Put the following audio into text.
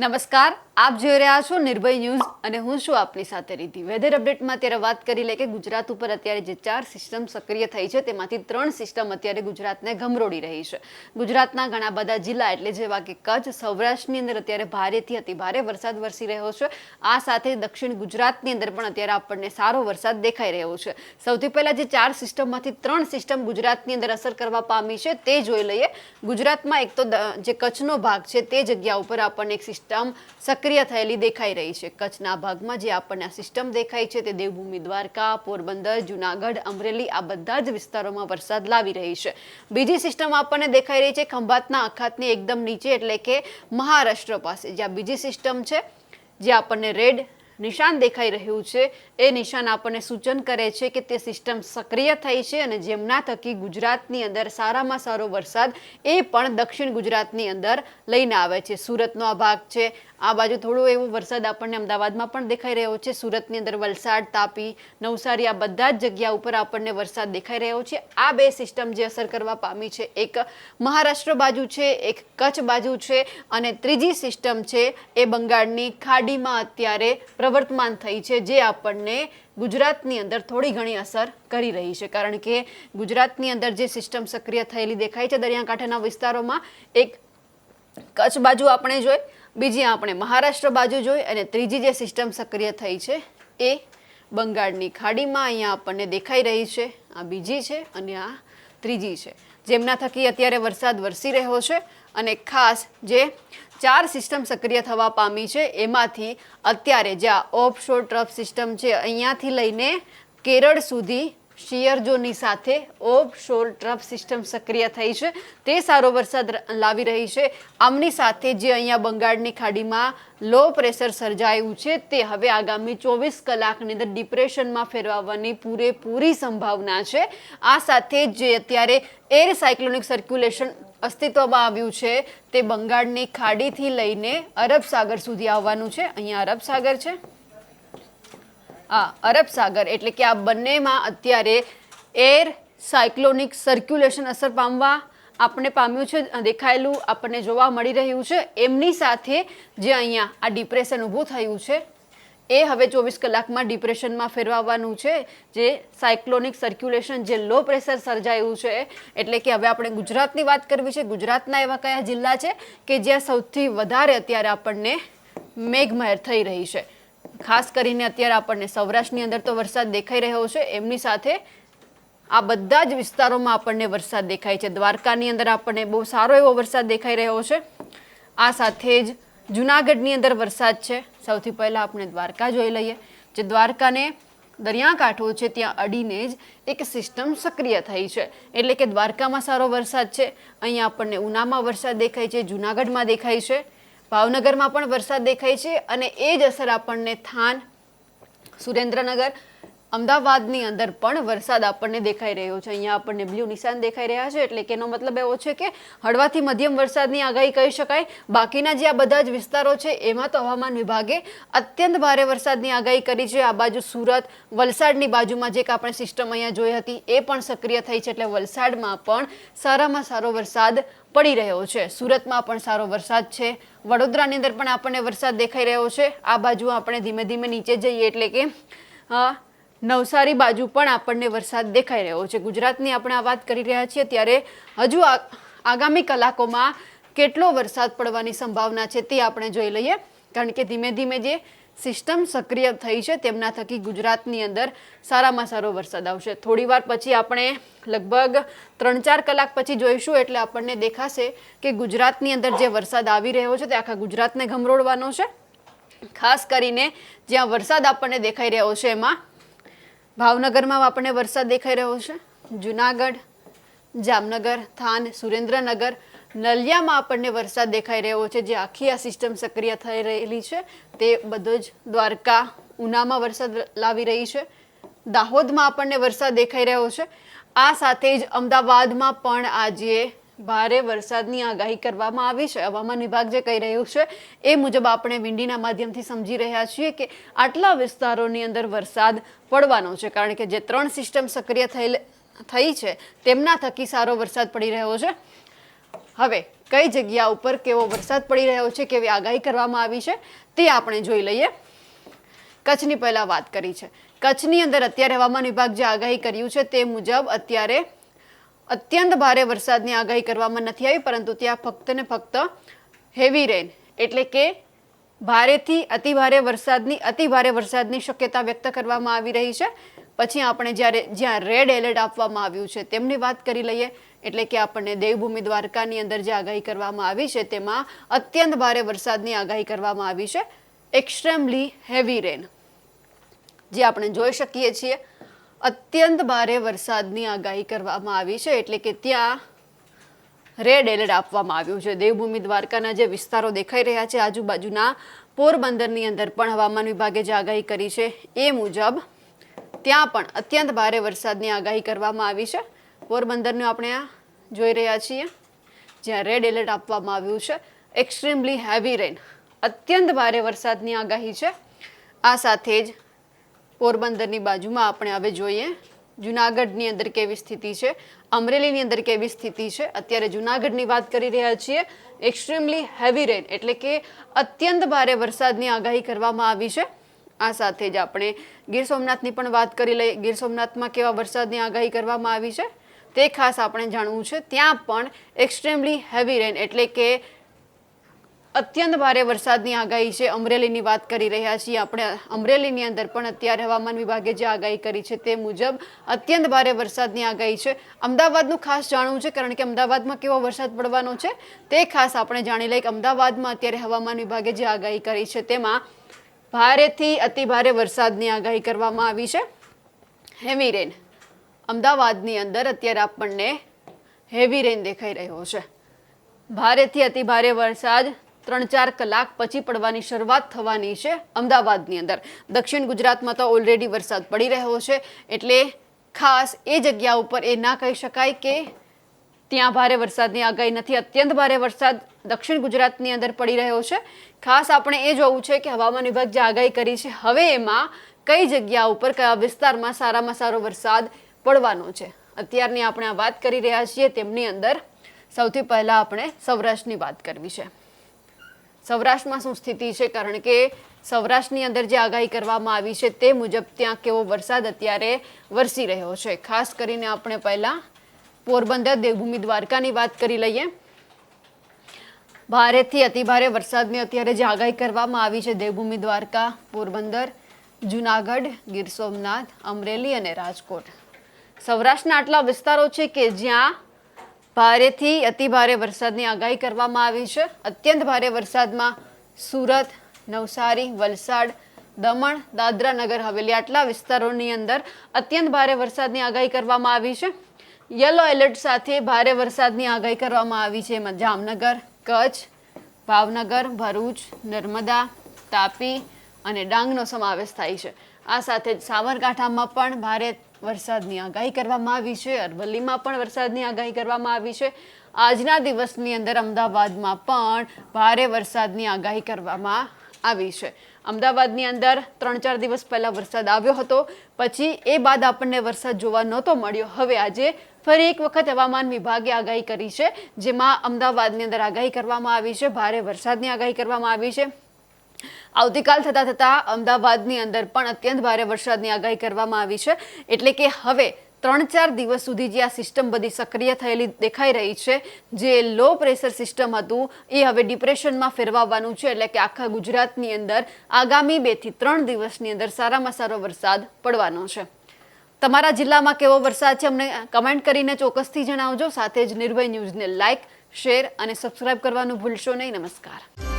નમસ્કાર, આપ જોઈ રહ્યા છો નિર્ભય ન્યૂઝ અને હું છું આપની સાથે રીતિ વેધર અપડેટમાં અત્યારે વાત કરી લે કે ગુજરાત ઉપર અત્યારે જે ચાર સિસ્ટમ સક્રિય થઈ છે, તેમાંથી ત્રણ સિસ્ટમ અત્યારે ગુજરાતને ગમરોડી રહી છે. ગુજરાતના ઘણા બધા જિલ્લા એટલે જેવા કે કચ્છ, સૌરાષ્ટ્રની અંદર અત્યારે ભારેથી અતિ ભારે વરસાદ વરસી રહ્યો છે. આ સાથે દક્ષિણ ગુજરાતની અંદર પણ અત્યારે આપણને સારો વરસાદ દેખાઈ રહ્યો છે. સૌથી પહેલાં જે ચાર સિસ્ટમમાંથી ત્રણ સિસ્ટમ ગુજરાતની અંદર અસર કરવા પામી છે, તે જોઈ લઈએ. ગુજરાતમાં એક તો જે કચ્છનો ભાગ છે, તે જગ્યા ઉપર આપણને એક સિસ્ટમ સક્રિય થયેલી દેખાઈ રહી છે. કચ્છના ભાગમાં જે આપણને આ સિસ્ટમ દેખાય છે તે દેવભૂમિ, દ્વારકા, પોરબંદર, જુનાગઢ, અમરેલી આ બધા જ વિસ્તારોમાં વરસાદ લાવી રહી છે. બીજી સિસ્ટમ આપણને દેખાઈ રહી છે ખંભાતના અખાતની એકદમ નીચે એટલે કે મહારાષ્ટ્ર પાસે. જ્યાં બીજી સિસ્ટમ છે, જે આપણને રેડ નિશાન દેખાઈ રહ્યું છે. એ નિશાન આપણને સૂચન કરે છે કે તે સિસ્ટમ સક્રિય થઈ છે અને જેમના થકી ગુજરાતની અંદર સારામાં સારો વરસાદ એ પણ દક્ષિણ ગુજરાતની અંદર લઈને આવે છે. સુરતનો આ ભાગ છે આ બાજુ થોડો એવો વરસાદ આપણને અમદાવાદમાં પણ દેખાઈ રહ્યો છે. સુરતની અંદર વલસાડ, તાપી, નવસારી આ બધા જ જગ્યા ઉપર આપણને વરસાદ દેખાઈ રહ્યો છે. આ બે સિસ્ટમ જે અસર કરવા પામી છે, એક મહારાષ્ટ્ર બાજુ છે, એક કચ્છ બાજુ છે અને ત્રીજી સિસ્ટમ છે એ બંગાળની ખાડીમાં અત્યારે પ્રવર્તમાન થઈ છે, જે આપણને ગુજરાતની અંદર થોડી ઘણી અસર કરી રહી છે. કારણ કે ગુજરાતની અંદર જે સિસ્ટમ સક્રિય થયેલી દેખાય છે દરિયાકાંઠાના વિસ્તારોમાં, એક કચ્છ બાજુ આપણે જોઈ બીજી આપણે મહારાષ્ટ્ર બાજુ જોઈ અને ત્રીજી જે સિસ્ટમ સક્રિય થઈ છે એ બંગાળની ખાડીમાં અહીંયા આપણને દેખાઈ રહી છે. આ બીજી છે અને આ ત્રીજી છે. જેમના થકી અત્યારે વરસાદ વરસી રહ્યો છે અને ખાસ જે ચાર સિસ્ટમ સક્રિય થવા પામી છે એમાંથી અત્યારે જે આ ઓફશોર ટ્રફ સિસ્ટમ છે અહીંયાથી લઈને કેરળ સુધી શિયર સાથે સાથે ઓફશોર ટ્રફ સિસ્ટમ સક્રિય થઈ છે. તે સારો વરસાદ લાવી રહી છે. આમની સાથે જે અહીંયા બંગાળની ખાડીમાં લો પ્રેશર સર્જાયું છે તે હવે આગામી ચોવીસ કલાકની અંદર ડિપ્રેશનમાં ફેરવવાની પૂરેપૂરી સંભાવના છે. આ સાથે જ અત્યારે એર સાયક્લોનિક સર્ક્યુલેશન અસ્તિત્વમાં આવ્યું છે તે બંગાળની ખાડીથી લઈને અરબ સાગર સુધી આવવાનું છે. અહીંયા અરબ સાગર છે. અરબ સાગર એટલે કે આ બંનેમાં અત્યારે એર સાયક્લોનિક સર્ક્યુલેશન અસર પામવા આપણે પામ્યું છે દેખાયેલું આપણને જોવા મળી રહ્યું છે. એમની સાથે જે અહીંયા આ ડિપ્રેશન ઊભું થયું છે, એ હવે ચોવીસ કલાકમાં ડિપ્રેશનમાં ફેરવાવાનું છે. જે સાયક્લોનિક સર્ક્યુલેશન જે લો પ્રેશર સર્જાયું છે, એટલે કે હવે આપણે ગુજરાતની વાત કરવી છે. ગુજરાતના એવા કયા જિલ્લા છે કે જ્યાં સૌથી વધારે અત્યારે આપણને મેઘમહેર થઈ રહી છે. ખાસ કરીને અત્યારે આપણને સૌરાષ્ટ્રની અંદર તો વરસાદ દેખાઈ રહ્યો છે. એમની સાથે આ બધા જ વિસ્તારોમાં આપણને વરસાદ દેખાય છે. દ્વારકાની અંદર આપણને બહુ સારો એવો વરસાદ દેખાઈ રહ્યો છે. આ સાથે જ જુનાગઢની અંદર વરસાદ છે. સૌથી પહેલાં આપણે દ્વારકા જોઈ લઈએ. જે દ્વારકાને દરિયાકાંઠો છે, ત્યાં અડીને જ એક સિસ્ટમ સક્રિય થઈ છે. એટલે કે દ્વારકામાં સારો વરસાદ છે. અહીંયા આપણને ઉનામાં વરસાદ દેખાય છે, જુનાગઢમાં દેખાય છે. ભાવનગરમાં પણ વરસાદ દેખાય છે અને એ જ અસર આપણને થાન સુરેન્દ્રનગર અમદાવાદની અંદર પણ વરસાદ આપણને દેખાઈ રહ્યો છે. અહીંયા આપણને બ્લુ નિશાન દેખાઈ રહ્યા છે, એટલે કે એનો મતલબ એવો છે કે હળવાથી મધ્યમ વરસાદની આગાહી કહી શકાય. બાકીના જે આ બધા જ વિસ્તારો છે, એમાં તો હવામાન વિભાગે અત્યંત ભારે વરસાદની આગાહી કરી છે. આ બાજુ સુરત, વલસાડની બાજુમાં જે એક આપણે સિસ્ટમ અહીંયા જોઈ હતી, એ પણ સક્રિય થઈ છે, એટલે વલસાડમાં પણ સારામાં સારો વરસાદ પડી રહ્યો છે. સુરતમાં પણ સારો વરસાદ છે. વડોદરાની અંદર પણ આપણને વરસાદ દેખાઈ રહ્યો છે. આ બાજુ આપણે ધીમે ધીમે નીચે જઈએ, એટલે કે નવસારી બાજુ પણ આપણને વરસાદ દેખાઈ રહ્યો છે. ગુજરાતની આપણે આ વાત કરી રહ્યા છીએ ત્યારે હજુ આગામી કલાકોમાં કેટલો વરસાદ પડવાની સંભાવના છે તે આપણે જોઈ લઈએ. કારણ કે ધીમે ધીમે જે સિસ્ટમ સક્રિય થઈ છે તેમના થકી ગુજરાતની અંદર સારામાં સારો વરસાદ આવશે. થોડીવાર પછી આપણે લગભગ ત્રણ ચાર કલાક પછી જોઈશું એટલે આપણને દેખાશે કે ગુજરાતની અંદર જે વરસાદ આવી રહ્યો છે તે આખા ગુજરાતને ગમરોડવાનો છે. ખાસ કરીને જ્યાં વરસાદ આપણને દેખાઈ રહ્યો છે એમાં ભાવનગરમાં આપણને વરસાદ દેખાઈ રહ્યો છે. જુનાગઢ, જામનગર, થાન, સુરેન્દ્રનગર, નલિયામાં આપણને વરસાદ દેખાઈ રહ્યો છે. જે આખી આ સિસ્ટમ સક્રિય થઈ રહેલી છે, તે બધો જ દ્વારકા, ઉનામાં વરસાદ લાવી રહી છે. દાહોદમાં આપણને વરસાદ દેખાઈ રહ્યો છે. આ સાથે જ અમદાવાદમાં પણ આજે ભારે વરસાદની આગાહી કરવામાં આવી છે. હવામાન વિભાગ જે કહી રહ્યું છે, એ મુજબ આપણે વિંડીના માધ્યમથી સમજી રહ્યા છીએ કે આટલા વિસ્તારોની અંદર વરસાદ પડવાનો છે. કારણ કે જે ત્રણ સિસ્ટમ સક્રિય થયેલ, થઈ છે, તેમના થકી સારો વરસાદ પડી રહ્યો છે. હવે, કઈ જગ્યા ઉપર કેવો વરસાદ પડી રહ્યો છે, કેવી આગાહી કરવામાં આવી છે, તે આપણે જોઈ લઈએ. કચ્છની પહેલા વાત કરી છે. કચ્છની અંદર અત્યારે હવામાન વિભાગ જે આગાહી કર્યું છે, તે મુજબ અત્યારે અત્યંત ભારે વરસાદની આગાહી કરવામાં નથી આવી, પરંતુ ત્યાં ફક્ત ને ફક્ત હેવી રેન એટલે કે ભારેથી અતિ ભારે વરસાદની, અતિ ભારે વરસાદની શક્યતા વ્યક્ત કરવામાં આવી રહી છે. પછી આપણે જ્યારે, જ્યાં રેડ એલર્ટ આપવામાં આવ્યું છે તેમની વાત કરી લઈએ, એટલે કે આપણને દેવભૂમિ દ્વારકાની અંદર જે આગાહી કરવામાં આવી છે, તેમાં અત્યંત ભારે વરસાદની આગાહી કરવામાં આવી છે. એક્સ્ટ્રીમલી હેવી રેન જે આપણે જોઈ શકીએ છીએ અત્યંત ભારે વરસાદની આગાહી કરવામાં આવી છે, એટલે કે ત્યાં રેડ એલર્ટ આપવામાં આવ્યું છે. દેવભૂમિ દ્વારકાના જે વિસ્તારો દેખાઈ રહ્યા છે, આજુબાજુના પોરબંદરની અંદર પણ હવામાન વિભાગે જે આગાહી કરી છે, એ મુજબ ત્યાં પણ અત્યંત ભારે વરસાદની આગાહી કરવામાં આવી છે. પોરબંદરનું આપણે જોઈ રહ્યા છીએ, જ્યાં રેડ એલર્ટ આપવામાં આવ્યું છે. એક્સ્ટ્રીમલી હેવી રેન, અત્યંત ભારે વરસાદની આગાહી છે. આ સાથે જ પોરબંદરની બાજુમાં આપણે હવે જોઈએ. જુનાગઢની અંદર કેવી સ્થિતિ છે? અમરેલીની અંદર કેવી સ્થિતિ છે? અત્યારે જુનાગઢની વાત કરી રહ્યા છીએ. એક્સ્ટ્રીમલી હેવી રેન એટલે કે અત્યંત ભારે વરસાદની આગાહી કરવામાં આવી છે. આ સાથે જ આપણે ગીર સોમનાથની પણ વાત કરી લઈએ. ગીર સોમનાથમાં કેવા વરસાદની આગાહી કરવામાં આવી છે? તે ખાસ આપણે જાણવું છે. ત્યાં પણ એક્સ્ટ્રીમલી હેવી રેન એટલે કે અત્યંત ભારે વરસાદની આગાહી છે. અમરેલીની વાત કરી રહ્યા છીએ. આપણે અમરેલીની અંદર પણ અત્યારે હવામાન વિભાગે જે આગાહી કરી છે તે મુજબ અત્યંત ભારે વરસાદની આગાહી છે. અમદાવાદનું ખાસ જાણવું છે, કારણ કે અમદાવાદમાં કેવો વરસાદ પડવાનો છે તે ખાસ આપણે જાણી લઈએ કે અમદાવાદમાં અત્યારે હવામાન વિભાગે જે આગાહી કરી છે તેમાં ભારેથી અતિ ભારે વરસાદની આગાહી કરવામાં આવી છે. હેવી રેન અમદાવાદની અંદર અત્યારે આપણને હેવી રેન દેખાઈ રહ્યો છે. ભારેથી અતિ ભારે વરસાદ ત્રણ ચાર કલાક પછી પડવાની શરૂઆત થવાની છે અમદાવાદની અંદર. દક્ષિણ ગુજરાતમાં તો ઓલરેડી વરસાદ પડી રહ્યો છે, એટલે ખાસ એ જગ્યા ઉપર એ ના કહી શકાય કે ત્યાં ભારે વરસાદની આગાહી નથી. અત્યંત ભારે વરસાદ દક્ષિણ ગુજરાતની અંદર પડી રહ્યો છે. ખાસ આપણે એ જોવું છે કે હવામાન વિભાગ જે આગાહી કરી છે, હવે એમાં કઈ જગ્યા ઉપર, કયા વિસ્તારમાં સારામાં સારો વરસાદ પડવાનો છે. અત્યારની આપણે આ વાત કરી રહ્યા છીએ, તેમની અંદર સૌથી પહેલાં આપણે સૌરાષ્ટ્રની વાત કરવી છે. સૌરાષ્ટ્રમાં શું સ્થિતિ છે? કારણ કે સૌરાષ્ટ્રની અંદર જે આગાહી કરવામાં આવી છે તે મુજબ ત્યાં કેવો વરસાદ અત્યારે વરસી રહ્યો છે. ખાસ કરીને આપણે પહેલાં પોરબંદર, દેવભૂમિ, દ્વારકાની વાત કરી લઈએ. ભારેથી અતિભારે વરસાદની અત્યારે જે આગાહી કરવામાં આવી છે, દેવભૂમિ, દ્વારકા, પોરબંદર, જુનાગઢ, ગીર સોમનાથ, અમરેલી અને રાજકોટ. સૌરાષ્ટ્રના આટલા વિસ્તારો છે કે જ્યાં ભારેથી અતિભારે વરસાદની આગાહી કરવામાં આવી છે. અત્યંત ભારે વરસાદમાં સુરત, નવસારી, વલસાડ, દમણ, દાદરા નગર, હવેલી આટલા વિસ્તારોની અંદર અત્યંત ભારે વરસાદની આગાહી કરવામાં આવી છે. યલો એલર્ટ સાથે ભારે વરસાદની આગાહી કરવામાં આવી છે. એમાં જામનગર, કચ્છ, ભાવનગર, ભરૂચ, નર્મદા, તાપી અને ડાંગનો સમાવેશ થાય છે. આ સાથે જ સાબરકાંઠામાં પણ ભારે વરસાદની આગાહી કરવામાં આવી છે. અરવલ્લીમાં પણ વરસાદની આગાહી કરવામાં આવી છે. આજના દિવસની અંદર અમદાવાદમાં પણ ભારે વરસાદની આગાહી કરવામાં આવી છે. અમદાવાદની અંદર ત્રણ ચાર દિવસ પહેલાં વરસાદ આવ્યો હતો. પછી એ બાદ આપણને વરસાદ જોવા નહોતો મળ્યો. હવે આજે ફરી એક વખત હવામાન વિભાગે આગાહી કરી છે, જેમાં અમદાવાદની અંદર આગાહી કરવામાં આવી છે. ભારે વરસાદની આગાહી કરવામાં આવી છે. આવતીકાલ થતાં થતાં અમદાવાદની અંદર પણ અત્યંત ભારે વરસાદની આગાહી કરવામાં આવી છે. એટલે કે હવે ત્રણ ચાર દિવસ સુધી જે આ સિસ્ટમ બધી સક્રિય થયેલી દેખાઈ રહી છે, જે લો પ્રેશર સિસ્ટમ હતું, એ હવે ડિપ્રેશનમાં ફેરવાવાનું છે. એટલે કે આખા ગુજરાતની અંદર આગામી બેથી ત્રણ દિવસની અંદર સારામાં સારો વરસાદ પડવાનો છે. તમારા જિલ્લામાં કેવો વરસાદ છે, અમને કમેન્ટ કરીને ચોક્કસથી જણાવજો. સાથે જ નિર્ભય ન્યૂઝને લાઇક શેર અને સબસ્ક્રાઇબ કરવાનું ભૂલશો નહીં. નમસ્કાર.